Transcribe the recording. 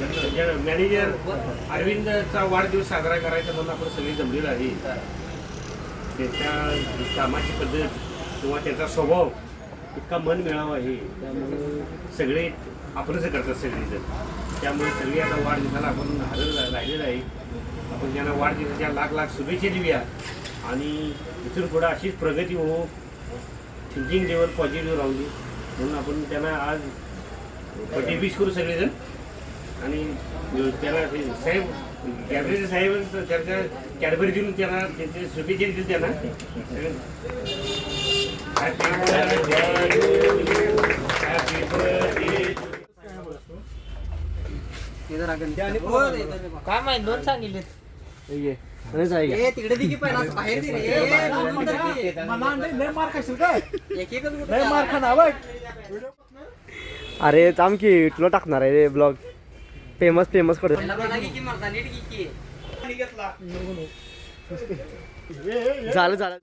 Manager manager अरविंदचा वाढदिवस साजरा करायचा म्हणून आपण सगळी जमलेलो आहे. त्याच्या कामाची पद्धत किंवा त्याचा स्वभाव इतका मन मिळावा आहे. त्यामुळे सगळे आपलंच करतात सगळेजण. त्यामुळे सगळी आता वाढदिवसाला आपण हजर राहिलेलं आहे. आपण त्यांना वाढदिवसाच्या लाख लाख शुभेच्छा देऊया आणि इथून पुढं अशीच प्रगती हो थिंकिंग लेवल पॉझिटिव्ह राहू दे. म्हणून आपण त्यांना आज बड्डे विश करू सगळेजण. आणि त्याला ते साहेब कॅबरेचे साहेब त्यांच्या कॅडबरी देऊन त्यांना त्यांचे शुभेच्छा देतील त्यांना. बर्थडे. काय माहीत दोन सांगितले ए, तिकडे दे की पहिला असं बाहेर दे रे. ए, दोन मिनिटं दे. एक एकच कुठं अरे थांब की तुला टाकणार आहे रे ब्लॉग. फेमस फेमस करतो पहिला पहिला घे की मर्दा, नीट घे की. झालं झालं.